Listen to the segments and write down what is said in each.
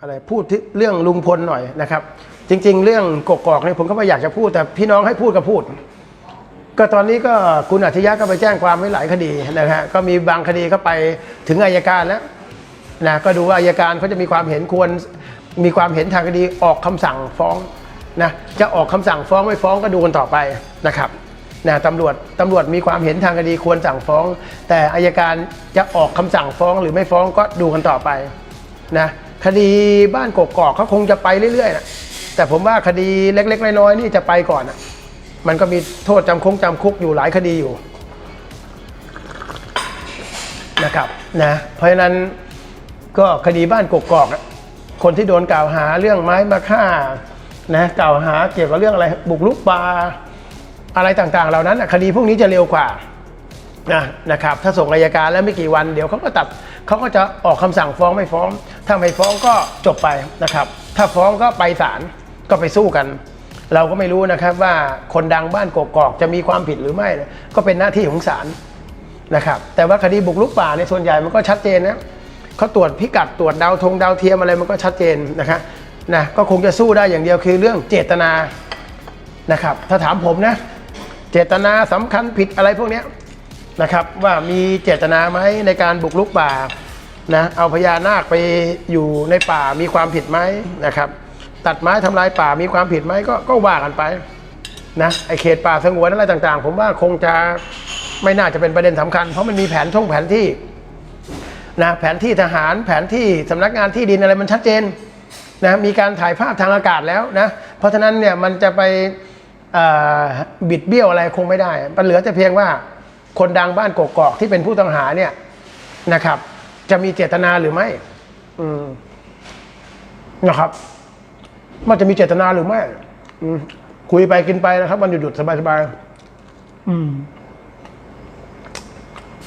อะไรพูดที่เรื่องลุงพลหน่อยนะครับ จริง ๆ เรื่องกกอกเนี่ยผมก็ไม่อยากจะพูด แต่พี่น้องให้พูดก็พูด ก็ตอนนี้ก็คุณอัจฉริยะก็ไปแจ้งความไว้หลายคดีนะฮะก็มีบางคดีก็ไปถึงอายการแล้วนะก็ดูว่าอายการเขาจะมีความเห็นควรมีความเห็นทางคดีออกคำสั่งฟ้องนะจะออกคำสั่งฟ้องไม่ฟ้องก็ดูกันต่อไปนะครับนะตำรวจตำรวจมีความเห็นทางคดีควรสั่งฟ้อง แต่อายการจะออกคำสั่งฟ้องหรือไม่ฟ้องก็ดูกันต่อไปนะ คดีบ้านกกอกเขาคงจะไปเรื่อยๆนะแต่ผมว่าคดีเล็ก ๆ น้อยๆนี่จะไปก่อนนะมันก็มีโทษจำคงจำคุกอยู่หลายคดีอยู่นะครับนะเพราะฉะนั้นก็คดีบ้านกกอกอะคนที่โดนกล่าวหาเรื่องไม้มาฆ่านะกล่าวหาเกี่ยวกับเรื่องอะไรบุกรุกป่าอะไรต่างๆ เหล่านั้นคดีพวกนี้จะเร็วกว่านะนะครับถ้าส่งอายการแล้วไม่กี่วันเดี๋ยวเขาก็ตัดเขาก็จะออกคำสั่งฟ้องไม่ฟ้อง ถ้าไม่ฟ้องก็จบไปนะครับ ถ้าฟ้องก็ไปศาลก็ไปสู้กัน เราก็ไม่รู้นะครับว่าคนดังบ้านกกอกจะมีความผิดหรือไม่นะก็เป็นหน้าที่ของศาลนะครับ แต่ว่าคดีบุกรุกป่าในส่วนใหญ่มันก็ชัดเจนนะเขาตรวจพิกัดตรวจดาวธงดาวเทียมอะไรมันก็ชัดเจนนะครับนะก็คงจะสู้ได้อย่างเดียวคือเรื่องเจตนานะครับ ถ้าถามผมนะ เจตนาสำคัญผิดอะไรพวกนี้นะครับ ว่ามีเจตนาไหมในการบุกรุกป่า นะเอาพญานาคไปอยู่ในป่ามีความผิดไหมนะครับ ตัดไม้ทำลายป่ามีความผิดไหมก็ก็ว่ากันไปนะไอเขตป่าสงวนอะไรต่างๆ ผมว่าคงจะไม่น่าจะเป็นประเด็นสำคัญ เพราะมันมีแผนท่องแผนที่นะแผนที่ทหารแผนที่สำนักงานที่ดินอะไรมันชัดเจนนะมีการถ่ายภาพทางอากาศแล้วนะเพราะฉะนั้นเนี่ยมันจะไปบิดเบี้ยวอะไรคงไม่ได้มันเหลือแต่เพียงว่าคนดังบ้านกกอกที่เป็นผู้ต้องหาเนี่ยนะครับ จะมีเจตนาหรือไม่ อืมนะครับ มันจะมีเจตนาหรือไม่ อืมคุยไปกินไปนะครับ มันหยุดๆสบายๆอืม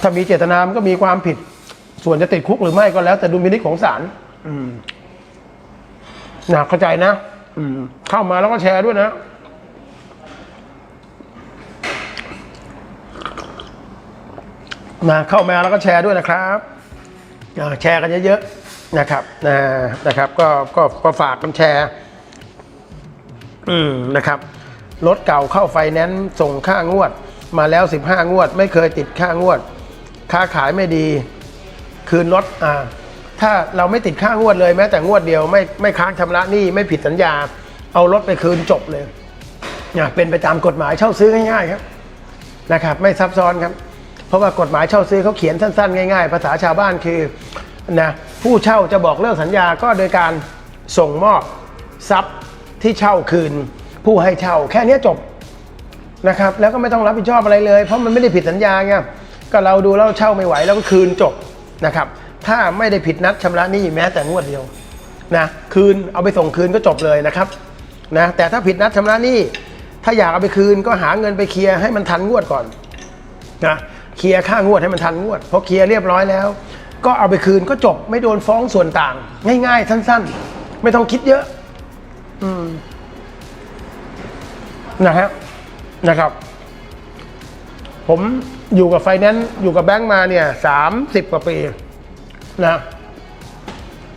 ถ้ามีเจตนา มันก็มีความผิด ส่วนจะติดคุกหรือไม่ก็แล้ว แต่ดุลพินิจของศาลอืมนะเข้าใจนะอืม เข้ามาแล้วก็แชร์ด้วยนะมาเข้ามาแล้วก็แชร์ด้วยนะครับอ่า แชร์กันเยอะๆนะครับนะนะครับก็ก็ก็ฝากกันแชร์อืมนะครับรถเก่าเข้าไฟแนนซ์ส่งค่างวด มาแล้ว 15 งวด ไม่เคยติดค่างวด ค้าขายไม่ดี คืนรถอ่าถ้าเราไม่ติดค่างวดเลยแม้แต่งวดเดียวไม่ไม่ค้างชำระหนี้ไม่ผิดสัญญา เอารถไปคืนจบเลยเนี่ยเป็นไปตามกฎหมายเช่าซื้อง่ายๆครับนะครับ ไม่ซับซ้อนครับ เพราะว่ากฎหมายเช่าซื้อเขาเขียนสั้นๆ ง่ายๆ ภาษาชาวบ้านคือนะผู้เช่าจะบอกเลิกสัญญาก็โดยการส่งมอบทรัพย์ที่เช่าคืน ผู้ให้เช่าแค่นี้จบนะครับแล้วก็ไม่ต้องรับผิดชอบอะไรเลย เพราะมันไม่ได้ผิดสัญญาไงก็เราดูแล้วเช่าไม่ไหวแล้วก็คืนจบนะครับถ้าไม่ได้ผิดนัดชำระหนี้แม้แต่งวดเดียวนะคืนเอาไปส่งคืนก็จบเลยนะครับนะแต่ถ้าผิดนัดชำระหนี้ถ้าอยากเอาไปคืนก็หาเงินไปเคลียร์ให้มันทันงวดก่อนนะ เคลียร์ค่างวดให้มันทันงวดพอเคลียร์เรียบร้อยแล้ว ก็เอาไปคืนก็จบไม่โดนฟ้องส่วนต่าง ง่าย ๆ สั้น ๆ ไม่ต้องคิดเยอะ อืมนะฮะนะครับ ผมอยู่กับไฟแนนซ์อยู่กับแบงก์มาเนี่ยสามสิบกว่าปีนะ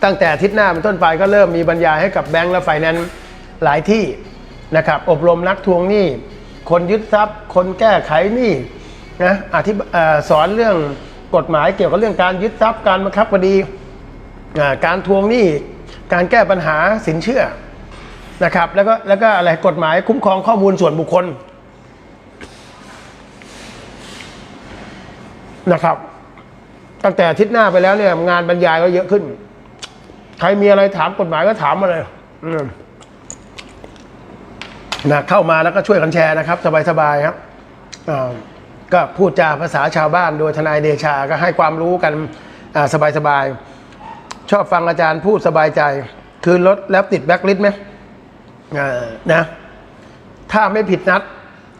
ตั้งแต่ทิศหน้าเป็นต้นไปก็เริ่มมีบรรยายให้กับแบงก์และไฟแนนซ์หลายที่นะครับ อบรมนักทวงหนี้ คนยึดทรัพย์ คนแก้ไขหนี้ นะอธิบสอนเรื่องกฎหมายเกี่ยวกับเรื่องการยึดทรัพย์การบังคับคดีการทวงหนี้การแก้ปัญหาสินเชื่อนะครับแล้วก็แล้วก็อะไรกฎหมายคุ้มครองข้อมูลส่วนบุคคลนะครับ ตั้งแต่ทิตย์หน้าไปแล้วเนี่ย งานบรรยายก็เยอะขึ้น ใครมีอะไรถามกฎหมายก็ถามมาเลยนะเข้ามาแล้วก็ช่วยกันแชร์นะครับ สบายๆครับอ่า ก็พูดจาภาษาชาวบ้านโดยทนายเดชาก็ให้ความรู้กันอ่าสบายๆ ชอบฟังอาจารย์พูดสบายใจ คืนรถแล้วติดแบ็คลิสต์ไหมนะถ้าไม่ผิดนัด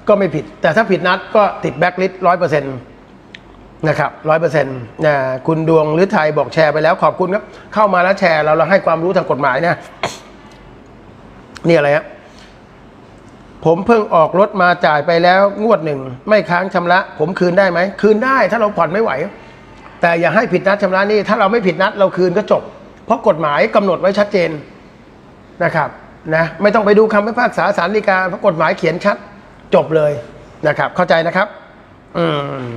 ก็ไม่ผิด แต่ถ้าผิดนัดก็ติดแบ็คลิสต์ร้อยเปอร์เซ็นต์นะครับร้อยเปอร์เซ็นต์นะคุณดวงหรือไทยบอกแชร์ไปแล้วขอบคุณครับ เข้ามาแล้วแชร์เราเราให้ความรู้ทางกฎหมายนะนี่อะไรฮะ ผมเพิ่งออกรถมาจ่ายไปแล้วงวดหนึ่ง ไม่ค้างชำระ ผมคืนได้ไหม คืนได้ถ้าเราผ่อนไม่ไหว แต่อย่าให้ผิดนัดชำระนี่ถ้าเราไม่ผิดนัดเราคืนก็จบ เพราะกฎหมายกำหนดไว้ชัดเจนนะครับนะไม่ต้องไปดูคำพิพากษาศาลฎีกาเพราะกฎหมายเขียนชัดจบเลยนะครับ เข้าใจนะครับอืม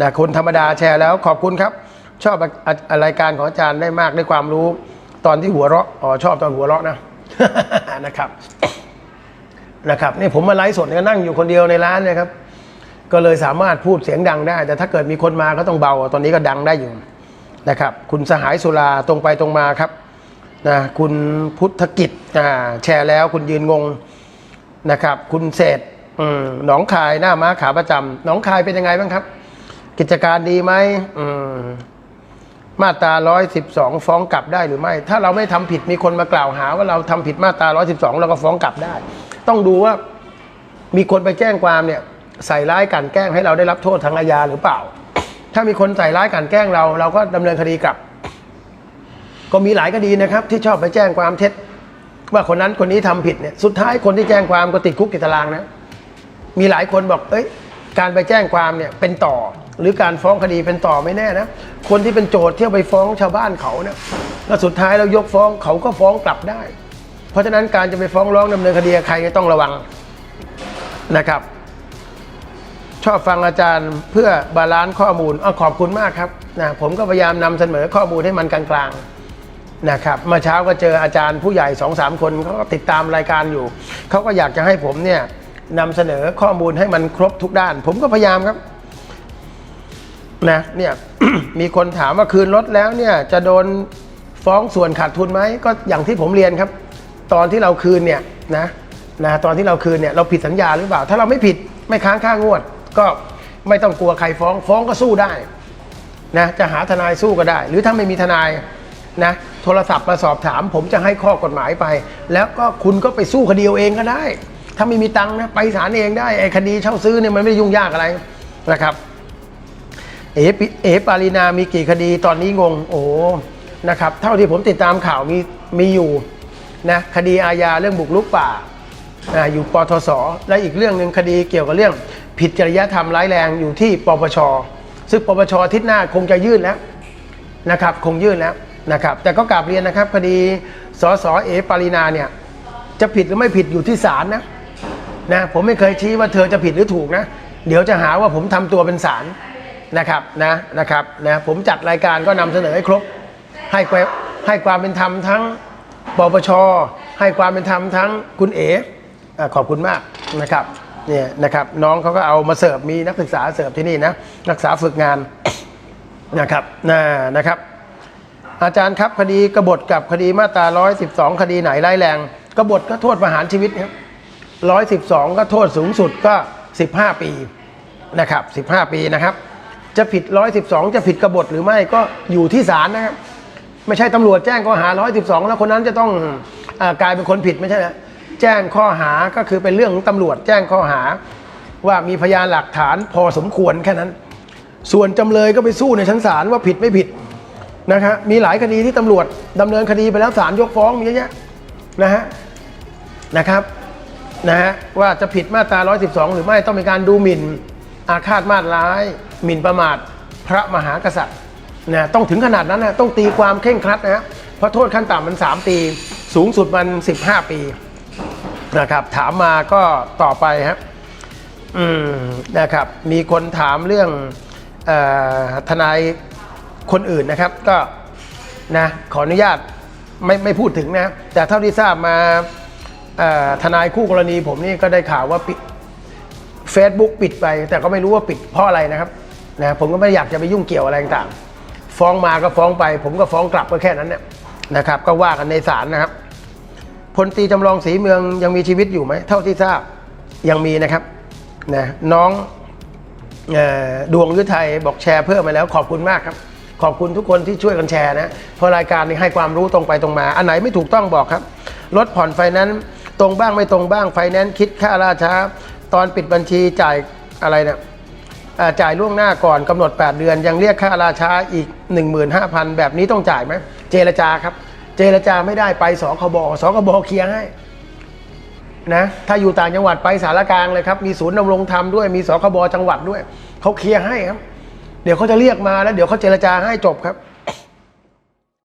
นะคนธรรมดาแชร์แล้วขอบคุณครับ ชอบรายการของอาจารย์ได้มากได้ความรู้ ตอนที่หัวเราะอ๋อชอบตอนหัวเราะนะนะครับ นะครับนี่ผมมาไลฟ์สดเนี่ยนั่งอยู่คนเดียวในร้านนะครับ ก็เลยสามารถพูดเสียงดังได้ แต่ถ้าเกิดมีคนมาก็ต้องเบา ตอนนี้ก็ดังได้อยู่นะครับ คุณสหายสุราตรงไปตรงมาครับนะคุณพุทธกิจอ่าแชร์แล้วคุณยืนงงนะครับ คุณเศษหนองคายหน้าม้าขาประจำหนองคายเป็นยังไงบ้างครับ กิจการดีไหมมมาตรา112ฟ้องกลับได้หรือไม่ ถ้าเราไม่ทำผิดมีคนมากล่าวหาว่าเราทำผิดมาตรา112เราก็ฟ้องกลับได้ ต้องดูว่ามีคนไปแจ้งความเนี่ยใส่ร้ายกลันแกล้งให้เราได้รับโทษทางอาญาหรือเปล่า ถ้ามีคนใส่ร้ายกลันแกล้งเรา เราก็ดำเนินคดีกลับ ก็มีหลายคดีนะครับ ที่ชอบไปแจ้งความเท็จ ว่าคนนั้นคนนี้ทำผิดเนี่ยสุดท้ายคนที่แจ้งความก็ติดคุกติดตารางนะ มีหลายคนบอก เอ้ย การไปแจ้งความเนี่ยเป็นต่อ หรือการฟ้องคดีเป็นต่อไม่แน่นะคนที่เป็นโจทย์เที่ยวไปฟ้องชาวบ้านเขาเนี่ยแล้วสุดท้ายเรายกฟ้องเขาก็ฟ้องกลับได้ เพราะฉะนั้นการจะไปฟ้องร้องดำเนินคดีใครต้องระวังนะครับ ชอบฟังอาจารย์เพื่อบาลานซ์ข้อมูลออขอบคุณมากครับนะผมก็พยายามนำเสนอข้อมูลให้มันกลางๆนะครับเมื่อเช้าก็เจออาจารย์ผู้ใหญ่สองสามคนเขาก็ติดตามรายการอยู่เขาก็อยากจะให้ผมเนี่ยนำเสนอข้อมูลให้มันครบทุกด้าน ผมก็พยายามครับนะเนี่ยมีคนถามว่าคืนรถแล้วเนี่ยจะโดนฟ้องส่วนขาดทุนไหมก็อย่างที่ผมเรียนครับ ตอนที่เราคืนเนี่ยนะนะตอนที่เราคืนเนี่ยเราผิดสัญญาหรือเปล่า ถ้าเราไม่ผิดไม่ค้างค่างวด ก็ไม่ต้องกลัวใครฟ้องฟ้องก็สู้ได้นะจะหาทนายสู้ก็ได้ หรือถ้าไม่มีทนายนะโทรศัพท์มาสอบถาม ผมจะให้ข้อกฎหมายไป แล้วก็คุณก็ไปสู้คดีเอาเองก็ได้ ถ้าไม่มีตังค์นะไปศาลเองได้ไอ้คดีเช่าซื้อเนี่ยมันไม่ยุ่งยากอะไรนะครับเอเอปารีนามีกี่คดีตอนนี้งงโอ้โหนะครับเท่าที่ผมติดตามข่าวมีมีอยู่ นะคดีอาญาเรื่องบุกรุกป่าอยู่ปทศและอีกเรื่องหนึ่งคดีเกี่ยวกับเรื่อง ผิดจริยธรรมร้ายแรงอยู่ที่ปปช ซึ่งปปชทิศหน้าคงจะยื่นแล้วนะครับคงยื่นแล้วนะครับแต่ก็กราบเรียนนะครับคดีสสเอปารีนาเนี่ยจะผิดหรือไม่ผิดอยู่ที่ศาลนะนะผมไม่เคยชี้ว่าเธอจะผิดหรือถูกนะเดี๋ยวจะหาว่าผมทำตัวเป็นศาลนะครับนะนะครับนะผมจัดรายการก็นำเสนอให้ครบให้ให้ความเป็นธรรมทั้ง ปปชให้ความเป็นธรรมทั้งคุณเอ๋อขอบคุณมากนะครับเนี่ยนะครับน้องเขาก็เอามาเสิร์ฟมีนักศึกษาเสิร์ฟที่นี่นะนักศึกษาฝึกงานนะครับนะนะครับ อาจารย์ครับคดีกบฏกับคดีมาตรา 112 คดีไหนร้ายแรงกบฏก็โทษประหารชีวิตครับ112 ก็โทษสูงสุดก็ 15 ปีนะครับ 15 ปีนะครับ จะผิด 112 จะผิดกบฏหรือไม่ก็อยู่ที่ศาลนะครับ ไม่ใช่ตำรวจแจ้งข้อหา 112 แล้วคนนั้นจะต้องอกลายเป็นคนผิดไม่ใช่นะแจ้งข้อหาก็คือเป็นเรื่องของตำรวจ แจ้งข้อหาว่ามีพยานหลักฐานพอสมควรแค่นั้น ส่วนจำเลยก็ไปสู้ในชั้นศาลว่าผิดไม่ผิดนะครับมีหลายคดีที่ตำรวจดำเนินคดีไปแล้วศาลยกฟ้องมีเยอะแยะนะฮะนะครับนะฮะว่าจะผิดมาตรา 112 หรือไม่ต้องมีการดูหมิ่นอาฆาตมาตร้าย หมิ่นประมาทพระมหากษัตริย์ นะต้องถึงขนาดนั้นนะต้องตีความเคร่งครัดนะฮะเพราะโทษขั้นต่ำมัน 3 ปี สูงสุดมัน 15 ปีนะครับถามมาก็ต่อไปครับอืมนะครับมีคนถามเรื่องออทนายคนอื่นนะครับ ก็นะขออนุญาตไม่ไม่พูดถึงนะแต่เท่าที่ทราบมาทนายคู่กรณีผมนี่ก็ได้ข่าวว่าปิด Facebook ปิดไป แต่ก็ไม่รู้ว่าปิดเพราะอะไรนะครับนะผมก็ไม่อยากจะไปยุ่งเกี่ยวอะไรต่าง ฟ้องมาก็ฟ้องไป ผมก็ฟ้องกลับก็แค่นั้นเนี่ยนะครับ ก็ว่ากันในศาลนะครับพลตีจำลองศรีเมืองยังมีชีวิตอยู่ไหมเท่าที่ทราบยังมีนะครับนะน้องออดวงฤทัยบอกแชร์เพิ่มมาแล้วขอบคุณมากครับ ขอบคุณทุกคนที่ช่วยกันแชร์นะเพราะรายการนี้ให้ความรู้ตรงไปตรงมา อันไหนไม่ถูกต้องบอกครับลดผ่อนไฟแนนซ์ตรงบ้างไม่ตรงบ้างไฟแนนซ์คิดค่าราช้าตอนปิดบัญชีจ่ายอะไรเนี่ย จ่ายล่วงหน้าก่อนกำหนด 8 เดือน ยังเรียกค่าราชาอีก 15,000 แบบนี้ต้องจ่ายไหมเจรจาครับ เจรจาไม่ได้ไปสคบสคบเคลียร์ให้นะถ้าอยู่ต่างจังหวัดไปสารกลางเลยครับ มีศูนย์ดำรงธรรมด้วยมีสคบจังหวัดด้วยเขาเคลียร์ให้ครับ เดี๋ยวเขาจะเรียกมาแล้วเดี๋ยวเขาเจรจาให้จบครับ